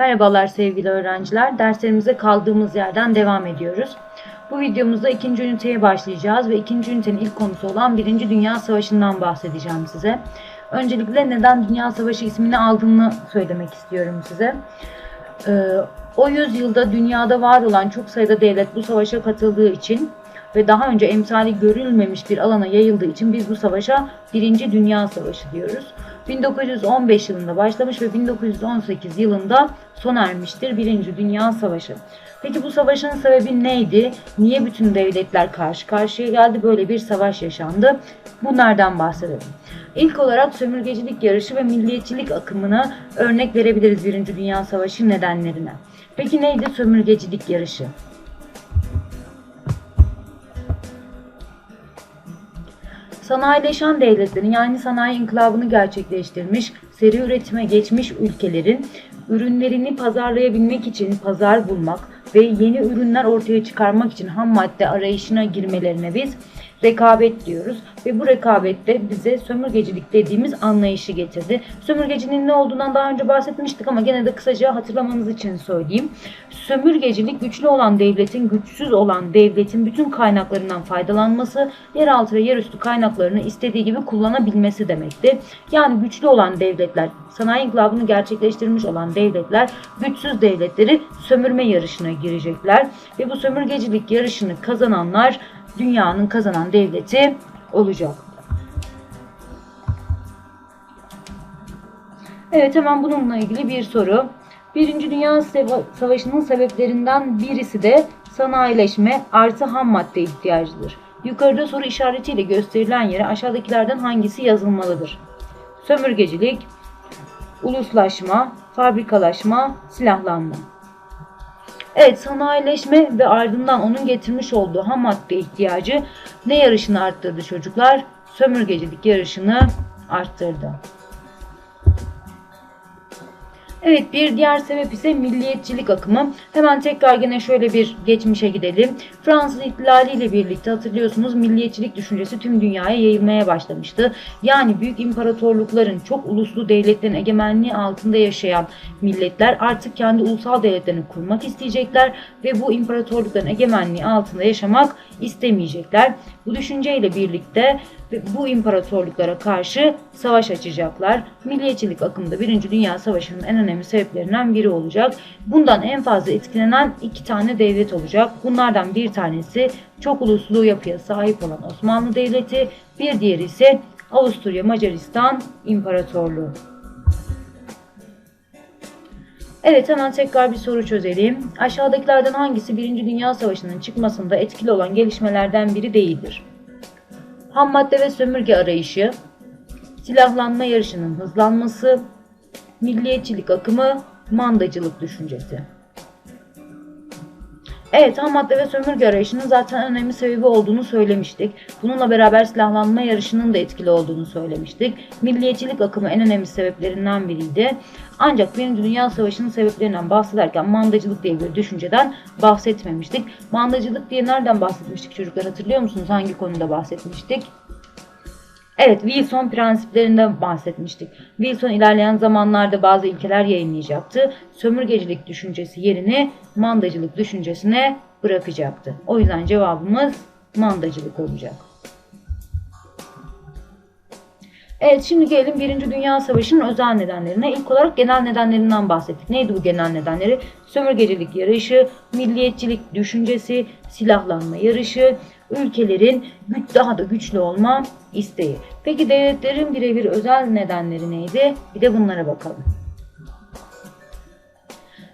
Merhabalar sevgili öğrenciler. Derslerimize kaldığımız yerden devam ediyoruz. Bu videomuzda ikinci üniteye başlayacağız ve ikinci ünitenin ilk konusu olan Birinci Dünya Savaşı'ndan bahsedeceğim size. Öncelikle neden Dünya Savaşı ismini aldığını söylemek istiyorum size. Ee, o yüzyılda dünyada var olan çok sayıda devlet bu savaşa katıldığı için ve daha önce emsali görülmemiş bir alana yayıldığı için biz bu savaşa Birinci Dünya Savaşı diyoruz. 1915 yılında başlamış ve 1918 yılında sona ermiştir Birinci Dünya Savaşı. Peki bu savaşın sebebi neydi? Niye bütün devletler karşı karşıya geldi? Böyle bir savaş yaşandı. Bunlardan bahsedelim. İlk olarak sömürgecilik yarışı ve milliyetçilik akımına örnek verebiliriz Birinci Dünya Savaşı nedenlerine. Peki neydi sömürgecilik yarışı? Sanayileşen devletlerin yani sanayi inkılabını gerçekleştirmiş, seri üretime geçmiş ülkelerin ürünlerini pazarlayabilmek için pazar bulmak ve yeni ürünler ortaya çıkarmak için ham madde arayışına girmelerine biz rekabet diyoruz ve bu rekabette bize sömürgecilik dediğimiz anlayışı getirdi. Sömürgecinin ne olduğundan daha önce bahsetmiştik ama gene de kısaca hatırlamanız için söyleyeyim. Sömürgecilik güçlü olan devletin güçsüz olan devletin bütün kaynaklarından faydalanması, yeraltı ve yerüstü kaynaklarını istediği gibi kullanabilmesi demekti. Yani güçlü olan devletler, sanayi inkılabını gerçekleştirmiş olan devletler güçsüz devletleri sömürme yarışına girecekler ve bu sömürgecilik yarışını kazananlar dünyanın kazanan devleti olacak. Evet hemen bununla ilgili bir soru. Birinci Dünya Savaşı'nın sebeplerinden birisi de sanayileşme artı ham madde ihtiyacıdır. Yukarıda soru işaretiyle gösterilen yere aşağıdakilerden hangisi yazılmalıdır? Sömürgecilik, uluslaşma, fabrikalaşma, silahlanma. Evet sanayileşme ve ardından onun getirmiş olduğu ham madde ihtiyacı ne yarışını arttırdı çocuklar? Sömürgecilik yarışını arttırdı. Evet bir diğer sebep ise milliyetçilik akımı. Hemen tekrar gene şöyle bir geçmişe gidelim. Fransız ihtilali ile birlikte hatırlıyorsunuz milliyetçilik düşüncesi tüm dünyaya yayılmaya başlamıştı. Yani büyük imparatorlukların çok uluslu devletlerin egemenliği altında yaşayan milletler artık kendi ulusal devletlerini kurmak isteyecekler ve bu imparatorlukların egemenliği altında yaşamak istemeyecekler. Bu düşünceyle birlikte bu imparatorluklara karşı savaş açacaklar. Milliyetçilik akımında Birinci Dünya Savaşı'nın en önemli sebeplerinden biri olacak. Bundan en fazla etkilenen iki tane devlet olacak. Bunlardan bir tanesi çok uluslu yapıya sahip olan Osmanlı Devleti, bir diğeri ise Avusturya Macaristan İmparatorluğu. Evet hemen tekrar bir soru çözelim. Aşağıdakilerden hangisi Birinci Dünya Savaşı'nın çıkmasında etkili olan gelişmelerden biri değildir? Ham madde ve sömürge arayışı, silahlanma yarışının hızlanması, milliyetçilik akımı, mandacılık düşüncesi. Evet ham madde ve sömürge arayışının zaten önemli sebebi olduğunu söylemiştik. Bununla beraber silahlanma yarışının da etkili olduğunu söylemiştik. Milliyetçilik akımı en önemli sebeplerinden biriydi. Ancak Birinci Dünya Savaşı'nın sebeplerinden bahsederken mandacılık diye bir düşünceden bahsetmemiştik. Mandacılık diye nereden bahsetmiştik çocuklar hatırlıyor musunuz? Hangi konuda bahsetmiştik? Evet, Wilson prensiplerinden bahsetmiştik. Wilson ilerleyen zamanlarda bazı ilkeler yayınlayacaktı. Sömürgecilik düşüncesi yerini mandacılık düşüncesine bırakacaktı. O yüzden cevabımız mandacılık olacak. Evet şimdi gelelim Birinci Dünya Savaşı'nın özel nedenlerine. İlk olarak genel nedenlerinden bahsettik. Neydi bu genel nedenleri? Sömürgecilik yarışı, milliyetçilik düşüncesi, silahlanma yarışı, ülkelerin güç daha da güçlü olma isteği. Peki devletlerin birebir özel nedenleri neydi? Bir de bunlara bakalım.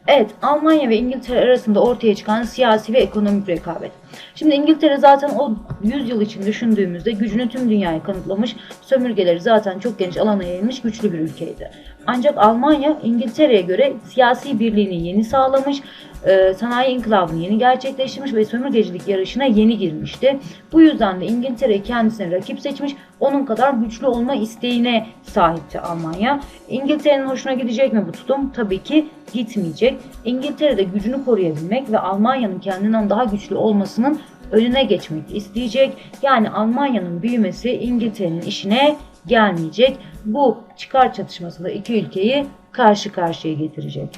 Evet, Almanya ve İngiltere arasında ortaya çıkan siyasi ve ekonomik rekabet. Şimdi İngiltere zaten o 100 yıl için düşündüğümüzde gücünü tüm dünyaya kanıtlamış, sömürgeleri zaten çok geniş alana yayılmış güçlü bir ülkeydi. Ancak Almanya İngiltere'ye göre siyasi birliğini yeni sağlamış, e, sanayi inkılabını yeni gerçekleştirmiş ve sömürgecilik yarışına yeni girmişti. Bu yüzden de İngiltere kendisine rakip seçmiş, onun kadar güçlü olma isteğine sahipti Almanya. İngiltere'nin hoşuna gidecek mi bu tutum? Tabii ki gitmeyecek. İngiltere'de gücünü koruyabilmek ve Almanya'nın kendinden daha güçlü Almanya'nın önüne geçmek isteyecek. Yani Almanya'nın büyümesi İngiltere'nin işine gelmeyecek. Bu çıkar çatışması da iki ülkeyi karşı karşıya getirecek.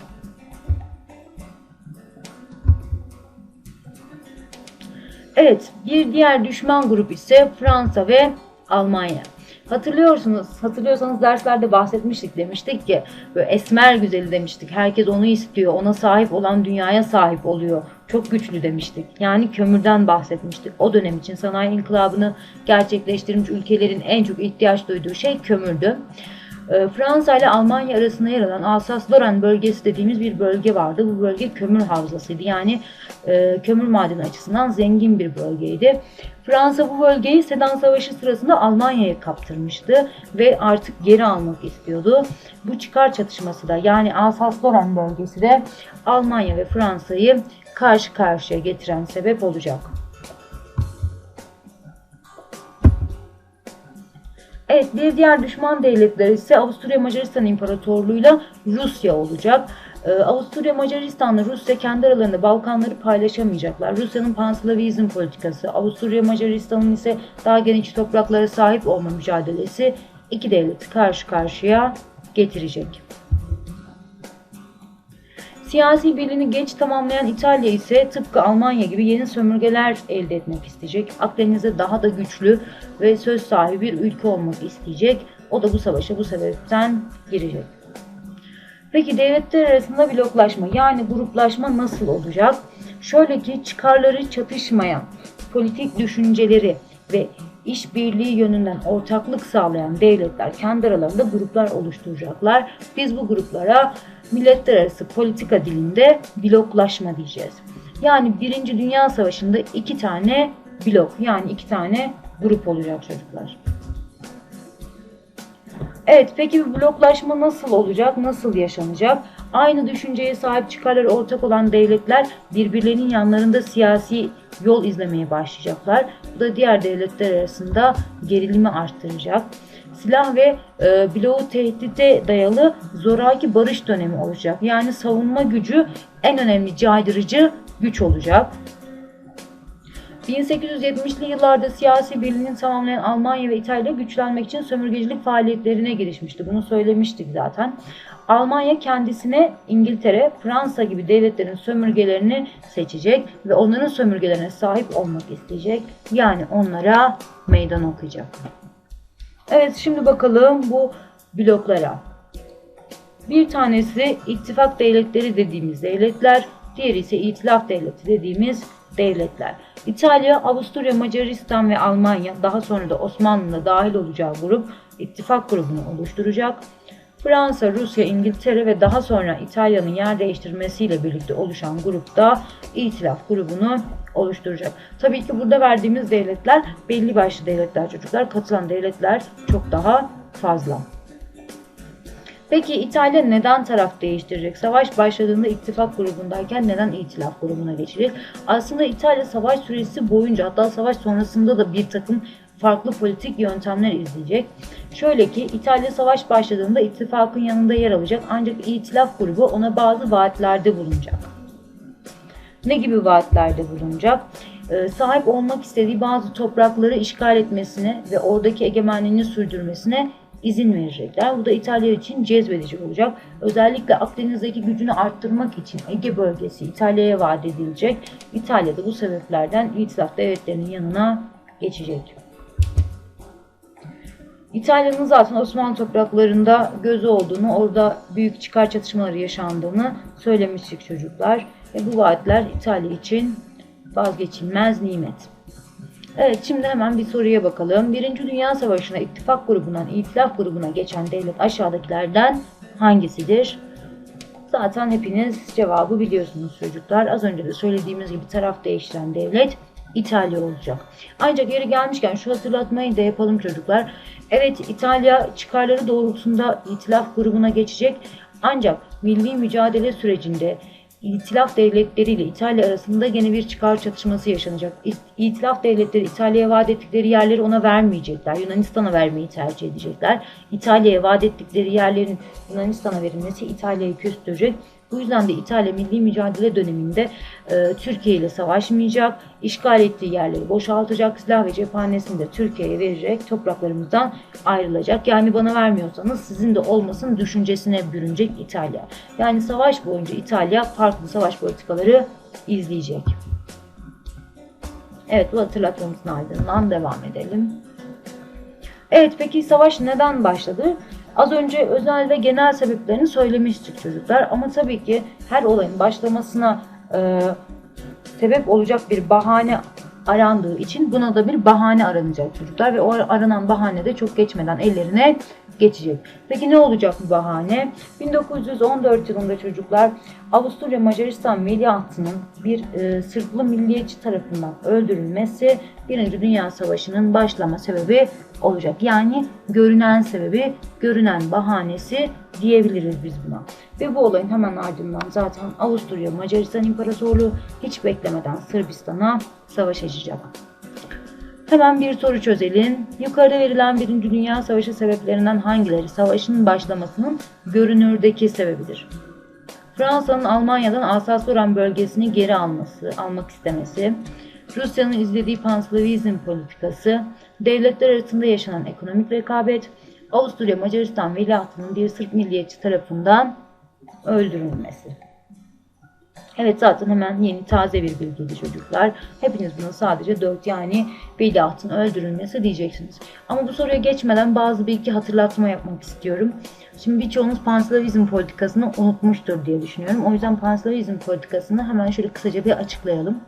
Evet, bir diğer düşman grup ise Fransa ve Almanya. Hatırlıyorsunuz, hatırlıyorsanız derslerde bahsetmiştik demiştik ki böyle esmer güzeli demiştik. Herkes onu istiyor, ona sahip olan dünyaya sahip oluyor. Çok güçlü demiştik. Yani kömürden bahsetmiştik. O dönem için sanayi inkılabını gerçekleştirmiş ülkelerin en çok ihtiyaç duyduğu şey kömürdü. Ee, Fransa ile Almanya arasında yer alan Alsas-Lorraine bölgesi dediğimiz bir bölge vardı. Bu bölge kömür havzasıydı. Yani e, kömür madeni açısından zengin bir bölgeydi. Fransa bu bölgeyi Sedan Savaşı sırasında Almanya'ya kaptırmıştı ve artık geri almak istiyordu. Bu çıkar çatışması da yani Alsas-Lorraine bölgesi de Almanya ve Fransa'yı karşı karşıya getiren sebep olacak. Evet bir diğer düşman devletler ise Avusturya Macaristan İmparatorluğu'yla Rusya olacak. Ee, Avusturya Macaristan'la Rusya kendi aralarında Balkanları paylaşamayacaklar. Rusya'nın panslavizm politikası, Avusturya Macaristan'ın ise daha geniş topraklara sahip olma mücadelesi iki devleti karşı karşıya getirecek. Siyasi birliğini geç tamamlayan İtalya ise tıpkı Almanya gibi yeni sömürgeler elde etmek isteyecek. Akdeniz'de daha da güçlü ve söz sahibi bir ülke olmak isteyecek. O da bu savaşa bu sebepten girecek. Peki devletler arasında bloklaşma yani gruplaşma nasıl olacak? Şöyle ki çıkarları çatışmayan, politik düşünceleri ve işbirliği yönünden ortaklık sağlayan devletler kendi aralarında gruplar oluşturacaklar. Biz bu gruplara milletler arası politika dilinde bloklaşma diyeceğiz. Yani Birinci Dünya Savaşı'nda iki tane blok yani iki tane grup olacak çocuklar. Evet peki bu bloklaşma nasıl olacak? Nasıl yaşanacak? Aynı düşünceye sahip çıkarları ortak olan devletler birbirlerinin yanlarında siyasi yol izlemeye başlayacaklar. Bu da diğer devletler arasında gerilimi arttıracak. Silah ve e, bloğu tehdide dayalı zoraki barış dönemi olacak. Yani savunma gücü en önemli caydırıcı güç olacak. 1870'li yıllarda siyasi birliğini tamamlayan Almanya ve İtalya güçlenmek için sömürgecilik faaliyetlerine girişmişti. Bunu söylemiştik zaten. Almanya kendisine İngiltere, Fransa gibi devletlerin sömürgelerini seçecek ve onların sömürgelerine sahip olmak isteyecek. Yani onlara meydan okuyacak. Evet şimdi bakalım bu bloklara. Bir tanesi ittifak devletleri dediğimiz devletler, diğeri ise itilaf devleti dediğimiz devletler. İtalya, Avusturya, Macaristan ve Almanya daha sonra da Osmanlı'da dahil olacağı grup ittifak grubunu oluşturacak. Fransa, Rusya, İngiltere ve daha sonra İtalya'nın yer değiştirmesiyle birlikte oluşan grupta İtilaf grubunu oluşturacak. Tabii ki burada verdiğimiz devletler belli başlı devletler çocuklar. Katılan devletler çok daha fazla. Peki İtalya neden taraf değiştirecek? Savaş başladığında ittifak grubundayken neden itilaf grubuna geçecek? Aslında İtalya savaş süresi boyunca hatta savaş sonrasında da bir takım farklı politik yöntemler izleyecek. Şöyle ki İtalya savaş başladığında ittifakın yanında yer alacak ancak itilaf grubu ona bazı vaatlerde bulunacak. Ne gibi vaatlerde bulunacak? Ee, sahip olmak istediği bazı toprakları işgal etmesine ve oradaki egemenliğini sürdürmesine izin verecekler. Bu da İtalya için cezbedici olacak. Özellikle Akdeniz'deki gücünü arttırmak için Ege bölgesi İtalya'ya vaat edilecek. İtalya da bu sebeplerden itilaf devletlerinin yanına geçecek. İtalya'nın zaten Osmanlı topraklarında gözü olduğunu, orada büyük çıkar çatışmaları yaşandığını söylemiştik çocuklar. Ve bu vaatler İtalya için vazgeçilmez nimet. Evet şimdi hemen bir soruya bakalım. Birinci Dünya Savaşı'na ittifak grubundan itilaf grubuna geçen devlet aşağıdakilerden hangisidir? Zaten hepiniz cevabı biliyorsunuz çocuklar. Az önce de söylediğimiz gibi taraf değiştiren devlet İtalya olacak. Ancak yeri gelmişken şu hatırlatmayı da yapalım çocuklar. Evet İtalya çıkarları doğrultusunda itilaf grubuna geçecek. Ancak milli mücadele sürecinde İtilaf devletleri ile İtalya arasında gene bir çıkar çatışması yaşanacak. İtilaf devletleri İtalya'ya vaat ettikleri yerleri ona vermeyecekler. Yunanistan'a vermeyi tercih edecekler. İtalya'ya vaat ettikleri yerlerin Yunanistan'a verilmesi İtalya'yı küstürecek. Bu yüzden de İtalya milli mücadele döneminde e, Türkiye ile savaşmayacak, işgal ettiği yerleri boşaltacak, silah ve cephanesini de Türkiye'ye verecek, topraklarımızdan ayrılacak. Yani bana vermiyorsanız sizin de olmasın düşüncesine bürünecek İtalya. Yani savaş boyunca İtalya farklı savaş politikaları izleyecek. Evet bu hatırlatmamızın ardından devam edelim. Evet peki savaş neden başladı? Az önce özel ve genel sebeplerini söylemiştik çocuklar. Ama tabii ki her olayın başlamasına e, sebep olacak bir bahane arandığı için buna da bir bahane aranacak çocuklar. Ve o aranan bahane de çok geçmeden ellerine geçecek. Peki ne olacak bu bahane? 1914 yılında çocuklar Avusturya Macaristan veliahtının bir e, Sırplı milliyetçi tarafından öldürülmesi Birinci Dünya Savaşı'nın başlama sebebi olacak. Yani görünen sebebi, görünen bahanesi diyebiliriz biz buna. Ve bu olayın hemen ardından zaten Avusturya Macaristan İmparatorluğu hiç beklemeden Sırbistan'a savaş açacak. Hemen bir soru çözelim. Yukarıda verilen Birinci Dünya Savaşı sebeplerinden hangileri savaşın başlamasının görünürdeki sebebidir? Fransa'nın Almanya'dan Alsas-Lorraine bölgesini geri alması, almak istemesi, Rusya'nın izlediği panslavizm politikası, devletler arasında yaşanan ekonomik rekabet, Avusturya Macaristan veliahtının bir Sırp milliyetçi tarafından öldürülmesi. Evet zaten hemen yeni taze bir bilgiydi çocuklar. Hepiniz buna sadece 4 yani veliahtın öldürülmesi diyeceksiniz. Ama bu soruya geçmeden bazı bilgi hatırlatma yapmak istiyorum. Şimdi birçoğunuz panslavizm politikasını unutmuştur diye düşünüyorum. O yüzden panslavizm politikasını hemen şöyle kısaca bir açıklayalım.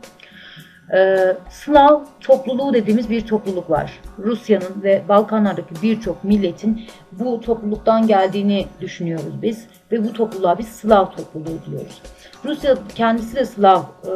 Ee, Slav topluluğu dediğimiz bir topluluk var. Rusya'nın ve Balkanlardaki birçok milletin bu topluluktan geldiğini düşünüyoruz biz ve bu topluluğa biz Slav topluluğu diyoruz. Rusya kendisi de Slav e,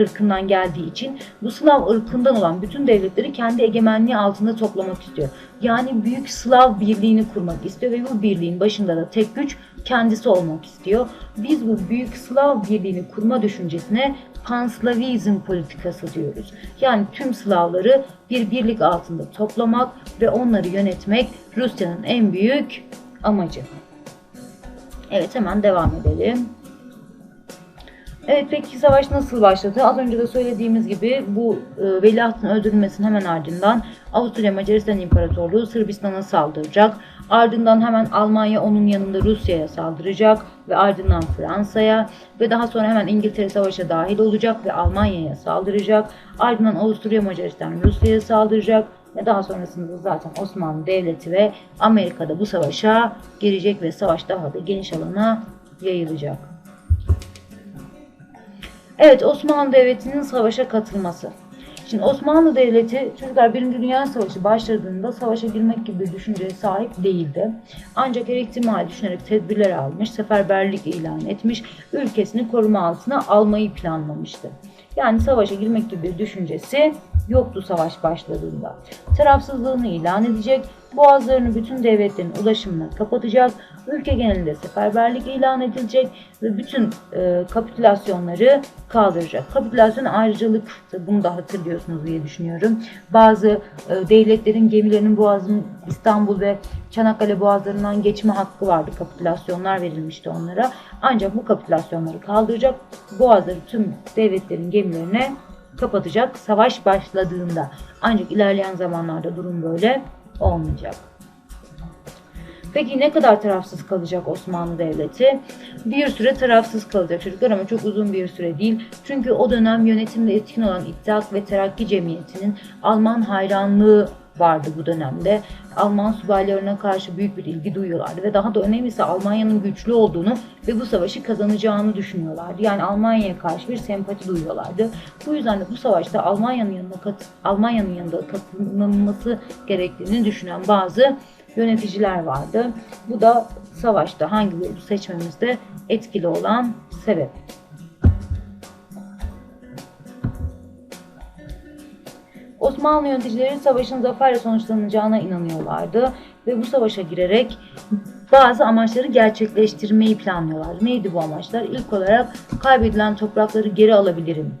ırkından geldiği için bu Slav ırkından olan bütün devletleri kendi egemenliği altında toplamak istiyor. Yani büyük Slav birliğini kurmak istiyor ve bu birliğin başında da tek güç kendisi olmak istiyor. Biz bu büyük Slav birliğini kurma düşüncesine panslavizm politikası diyoruz. Yani tüm Slavları bir birlik altında toplamak ve onları yönetmek Rusya'nın en büyük amacı. Evet hemen devam edelim. Evet peki savaş nasıl başladı? Az önce de söylediğimiz gibi bu e, veliahtın öldürülmesinin hemen ardından Avusturya Macaristan İmparatorluğu Sırbistan'a saldıracak. Ardından hemen Almanya onun yanında Rusya'ya saldıracak ve ardından Fransa'ya ve daha sonra hemen İngiltere savaşa dahil olacak ve Almanya'ya saldıracak. Ardından Avusturya Macaristan Rusya'ya saldıracak ve daha sonrasında zaten Osmanlı Devleti ve Amerika'da bu savaşa girecek ve savaş daha da geniş alana yayılacak. Evet Osmanlı Devleti'nin savaşa katılması. Şimdi Osmanlı Devleti çocuklar Birinci Dünya Savaşı başladığında savaşa girmek gibi bir düşünceye sahip değildi. Ancak her düşünerek tedbirler almış, seferberlik ilan etmiş, ülkesini koruma altına almayı planlamıştı. Yani savaşa girmek gibi bir düşüncesi yoktu savaş başladığında. Tarafsızlığını ilan edecek, boğazlarını bütün devletlerin ulaşımına kapatacak, ülke genelinde seferberlik ilan edilecek ve bütün e, kapitülasyonları kaldıracak. Kapitülasyon ayrıcalık, bunu da hatırlıyorsunuz diye düşünüyorum. Bazı e, devletlerin gemilerinin boğazın İstanbul ve Çanakkale boğazlarından geçme hakkı vardı. Kapitülasyonlar verilmişti onlara. Ancak bu kapitülasyonları kaldıracak, boğazları tüm devletlerin gemilerine kapatacak savaş başladığında. Ancak ilerleyen zamanlarda durum böyle olmayacak. Peki ne kadar tarafsız kalacak Osmanlı Devleti? Bir süre tarafsız kalacak çocuklar ama çok uzun bir süre değil. Çünkü o dönem yönetimde etkin olan İttihat ve Terakki Cemiyeti'nin Alman hayranlığı vardı bu dönemde. Alman subaylarına karşı büyük bir ilgi duyuyorlardı ve daha da önemlisi Almanya'nın güçlü olduğunu ve bu savaşı kazanacağını düşünüyorlardı. Yani Almanya'ya karşı bir sempati duyuyorlardı. Bu yüzden de bu savaşta Almanya'nın yanında kat, Almanya'nın yanında katılınması gerektiğini düşünen bazı yöneticiler vardı. Bu da savaşta hangi yolu seçmemizde etkili olan sebep. Osmanlı yöneticileri savaşın zaferle sonuçlanacağına inanıyorlardı ve bu savaşa girerek bazı amaçları gerçekleştirmeyi planlıyorlar. Neydi bu amaçlar? İlk olarak kaybedilen toprakları geri alabilirim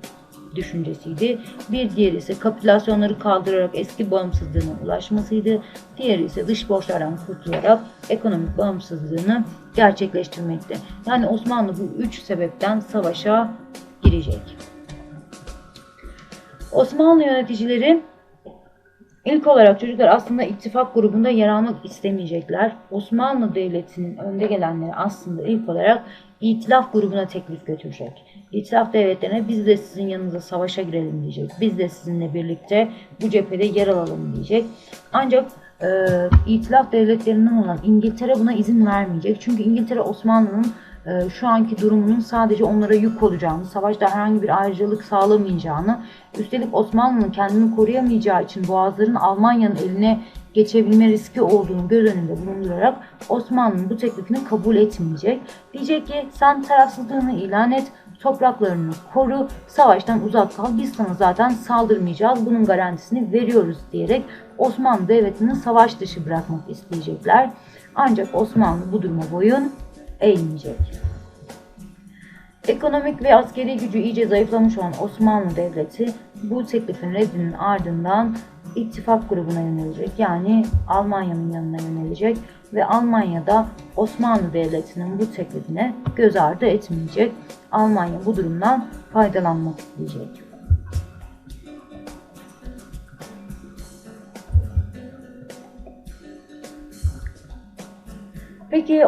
düşüncesiydi. Bir diğeri ise kapitülasyonları kaldırarak eski bağımsızlığına ulaşmasıydı. Diğeri ise dış borçlardan kurtularak ekonomik bağımsızlığını gerçekleştirmekti. Yani Osmanlı bu üç sebepten savaşa girecek. Osmanlı yöneticileri ilk olarak çocuklar aslında ittifak grubunda yer almak istemeyecekler. Osmanlı Devleti'nin önde gelenleri aslında ilk olarak İtilaf grubuna teklif götürecek. İtilaf devletlerine biz de sizin yanınıza savaşa girelim diyecek. Biz de sizinle birlikte bu cephede yer alalım diyecek. Ancak e, İtilaf devletlerinden olan İngiltere buna izin vermeyecek. Çünkü İngiltere Osmanlı'nın şu anki durumunun sadece onlara yük olacağını, savaşta herhangi bir ayrıcalık sağlamayacağını, üstelik Osmanlı'nın kendini koruyamayacağı için boğazların Almanya'nın eline geçebilme riski olduğunu göz önünde bulundurarak Osmanlı'nın bu teklifini kabul etmeyecek. Diyecek ki sen tarafsızlığını ilan et, topraklarını koru, savaştan uzak kal, biz sana zaten saldırmayacağız, bunun garantisini veriyoruz diyerek Osmanlı Devleti'ni savaş dışı bırakmak isteyecekler. Ancak Osmanlı bu duruma boyun eğmeyecek. Ekonomik ve askeri gücü iyice zayıflamış olan Osmanlı Devleti bu teklifin reddinin ardından ittifak grubuna yönelecek. Yani Almanya'nın yanına yönelecek ve Almanya'da Osmanlı Devleti'nin bu teklifine göz ardı etmeyecek. Almanya bu durumdan faydalanmak isteyecek. Peki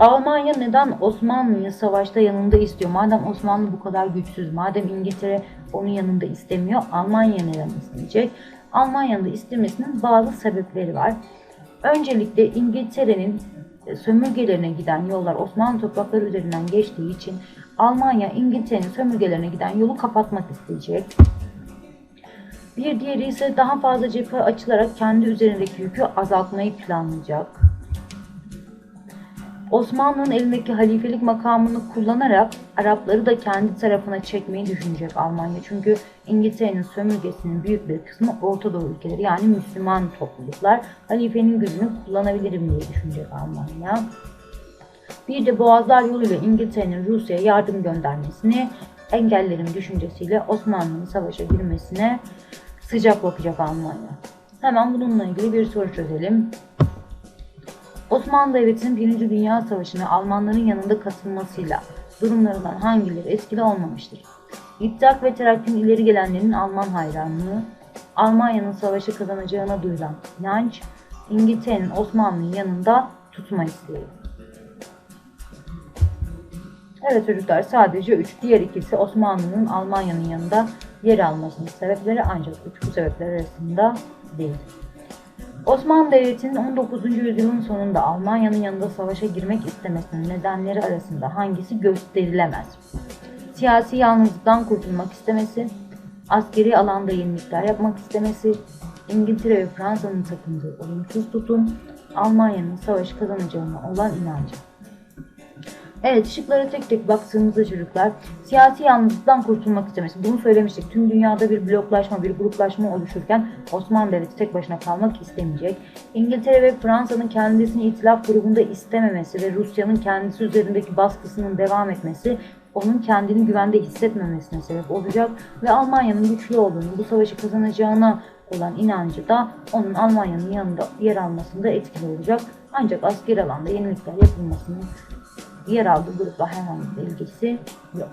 Almanya neden Osmanlı'yı savaşta yanında istiyor? Madem Osmanlı bu kadar güçsüz, madem İngiltere onun yanında istemiyor, Almanya neden isteyecek? Almanya'nın da istemesinin bazı sebepleri var. Öncelikle İngiltere'nin e, sömürgelerine giden yollar Osmanlı toprakları üzerinden geçtiği için Almanya İngiltere'nin sömürgelerine giden yolu kapatmak isteyecek. Bir diğeri ise daha fazla cephe açılarak kendi üzerindeki yükü azaltmayı planlayacak. Osmanlı'nın elindeki halifelik makamını kullanarak Arapları da kendi tarafına çekmeyi düşünecek Almanya. Çünkü İngiltere'nin sömürgesinin büyük bir kısmı Orta Doğu ülkeleri yani Müslüman topluluklar. Halifenin gücünü kullanabilirim diye düşünecek Almanya. Bir de Boğazlar yoluyla İngiltere'nin Rusya'ya yardım göndermesini engellerim düşüncesiyle Osmanlı'nın savaşa girmesine sıcak bakacak Almanya. Hemen bununla ilgili bir soru çözelim. Osmanlı Devleti'nin Birinci Dünya Savaşı'na Almanların yanında katılmasıyla durumlarından hangileri etkili olmamıştır? İttihat ve Terakki'nin ileri gelenlerin Alman hayranlığı, Almanya'nın savaşı kazanacağına duyulan inanç, İngiltere'nin Osmanlı'nın yanında tutma isteği. Evet çocuklar sadece 3. Diğer ikisi Osmanlı'nın Almanya'nın yanında yer almasının sebepleri ancak 3 bu sebepler arasında değil. Osmanlı Devleti'nin 19. yüzyılın sonunda Almanya'nın yanında savaşa girmek istemesinin nedenleri arasında hangisi gösterilemez? Siyasi yalnızlıktan kurtulmak istemesi, askeri alanda yenilikler yapmak istemesi, İngiltere ve Fransa'nın takındığı olumsuz tutum, Almanya'nın savaşı kazanacağına olan inancı. Evet şıklara tek tek baktığımızda çocuklar siyasi yalnızlıktan kurtulmak istemesi. Bunu söylemiştik. Tüm dünyada bir bloklaşma, bir gruplaşma oluşurken Osmanlı Devleti tek başına kalmak istemeyecek. İngiltere ve Fransa'nın kendisini itilaf grubunda istememesi ve Rusya'nın kendisi üzerindeki baskısının devam etmesi onun kendini güvende hissetmemesine sebep olacak ve Almanya'nın güçlü olduğunu, bu savaşı kazanacağına olan inancı da onun Almanya'nın yanında yer almasında etkili olacak. Ancak asker alanda yenilikler yapılmasının yer aldığı grupla herhangi bir ilgisi yok.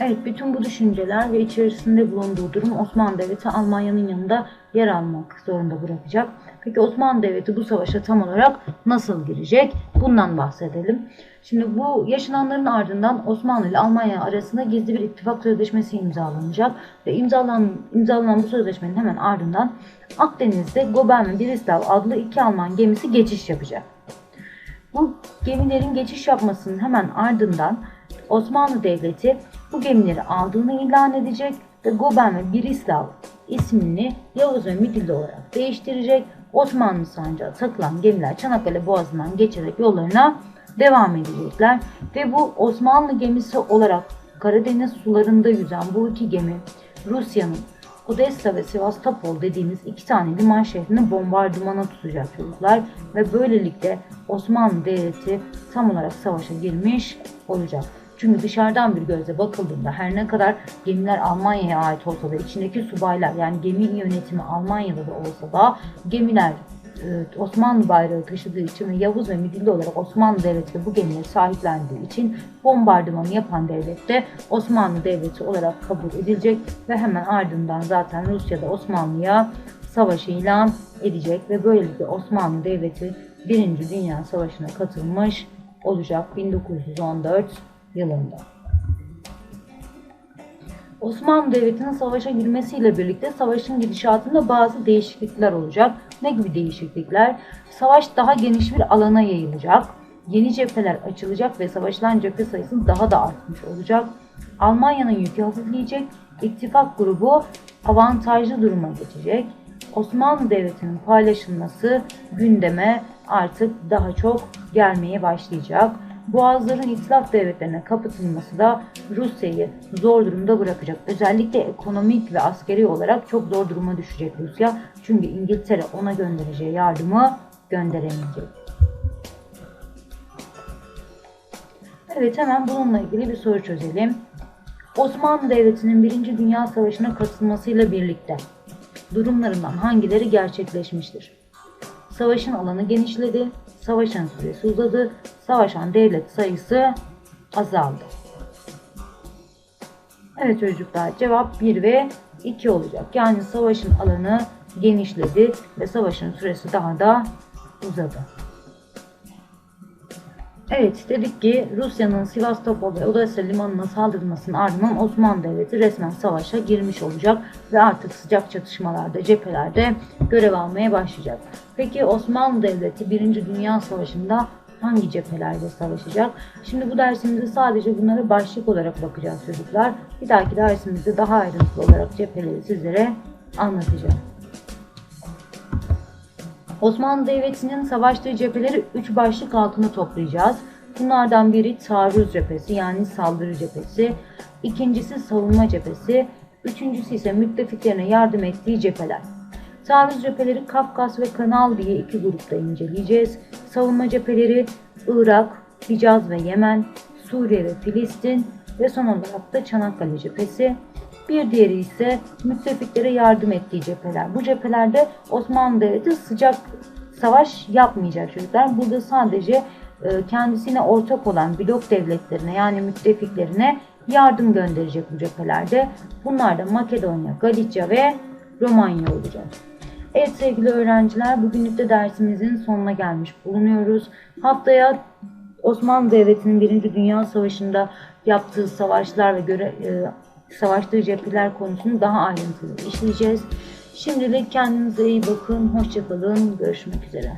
Evet, bütün bu düşünceler ve içerisinde bulunduğu durum Osmanlı Devleti Almanya'nın yanında yer almak zorunda bırakacak. Peki Osmanlı Devleti bu savaşa tam olarak nasıl girecek? Bundan bahsedelim. Şimdi bu yaşananların ardından Osmanlı ile Almanya arasında gizli bir ittifak sözleşmesi imzalanacak ve imzalanan, imzalanan bu sözleşmenin hemen ardından Akdeniz'de Goben ve Birislav adlı iki Alman gemisi geçiş yapacak. Bu gemilerin geçiş yapmasının hemen ardından Osmanlı Devleti bu gemileri aldığını ilan edecek ve Goben ve Birislav ismini Yavuz ve Midilli olarak değiştirecek. Osmanlı sancağı takılan gemiler Çanakkale Boğazı'ndan geçerek yollarına devam edecekler. Ve bu Osmanlı gemisi olarak Karadeniz sularında yüzen bu iki gemi Rusya'nın Odessa ve Sevastopol dediğimiz iki tane liman şehrini bombardımana tutacak çocuklar ve böylelikle Osmanlı Devleti tam olarak savaşa girmiş olacak. Çünkü dışarıdan bir gözle bakıldığında her ne kadar gemiler Almanya'ya ait olsa da içindeki subaylar yani gemi yönetimi Almanya'da da olsa da gemiler Osmanlı bayrağı taşıdığı için ve Yavuz ve Midilli olarak Osmanlı Devleti de bu gemileri sahiplendiği için bombardımanı yapan devlet de Osmanlı Devleti olarak kabul edilecek ve hemen ardından zaten Rusya'da Osmanlı'ya savaşı ilan edecek ve böylelikle Osmanlı Devleti Birinci Dünya Savaşı'na katılmış olacak 1914 yılında. Osmanlı Devleti'nin savaşa girmesiyle birlikte savaşın gidişatında bazı değişiklikler olacak. Ne gibi değişiklikler? Savaş daha geniş bir alana yayılacak. Yeni cepheler açılacak ve savaşılan cephe sayısı daha da artmış olacak. Almanya'nın yükü hafifleyecek. İttifak grubu avantajlı duruma geçecek. Osmanlı Devleti'nin paylaşılması gündeme artık daha çok gelmeye başlayacak. Boğazların itilaf devletlerine kapatılması da Rusya'yı zor durumda bırakacak. Özellikle ekonomik ve askeri olarak çok zor duruma düşecek Rusya. Çünkü İngiltere ona göndereceği yardımı gönderemeyecek. Evet hemen bununla ilgili bir soru çözelim. Osmanlı Devleti'nin 1. Dünya Savaşı'na katılmasıyla birlikte durumlarından hangileri gerçekleşmiştir? Savaşın alanı genişledi, savaşan süresi uzadı, savaşan devlet sayısı azaldı. Evet çocuklar cevap 1 ve 2 olacak. Yani savaşın alanı genişledi ve savaşın süresi daha da uzadı. Evet dedik ki Rusya'nın Sivastopol ve Odessa limanına saldırmasının ardından Osmanlı Devleti resmen savaşa girmiş olacak ve artık sıcak çatışmalarda cephelerde görev almaya başlayacak. Peki Osmanlı Devleti 1. Dünya Savaşı'nda hangi cephelerde savaşacak? Şimdi bu dersimizde sadece bunlara başlık olarak bakacağız çocuklar. Bir dahaki dersimizde daha ayrıntılı olarak cepheleri sizlere anlatacağım. Osmanlı Devleti'nin savaştığı cepheleri 3 başlık altına toplayacağız. Bunlardan biri taarruz cephesi yani saldırı cephesi, ikincisi savunma cephesi, üçüncüsü ise müttefiklerine yardım ettiği cepheler. Taarruz cepheleri Kafkas ve Kanal diye iki grupta inceleyeceğiz. Savunma cepheleri Irak, Hicaz ve Yemen, Suriye ve Filistin ve son olarak da Çanakkale cephesi. Bir diğeri ise müttefiklere yardım ettiği cepheler. Bu cephelerde Osmanlı Devleti sıcak savaş yapmayacak çocuklar. Burada sadece e, kendisine ortak olan blok devletlerine yani müttefiklerine yardım gönderecek bu cephelerde. Bunlar da Makedonya, Galicia ve Romanya olacak. Evet sevgili öğrenciler bugünlük de dersimizin sonuna gelmiş bulunuyoruz. Haftaya Osmanlı Devleti'nin 1. Dünya Savaşı'nda yaptığı savaşlar ve göre, e, savaştığı cepheler konusunu daha ayrıntılı işleyeceğiz. Şimdilik kendinize iyi bakın, hoşçakalın, görüşmek üzere.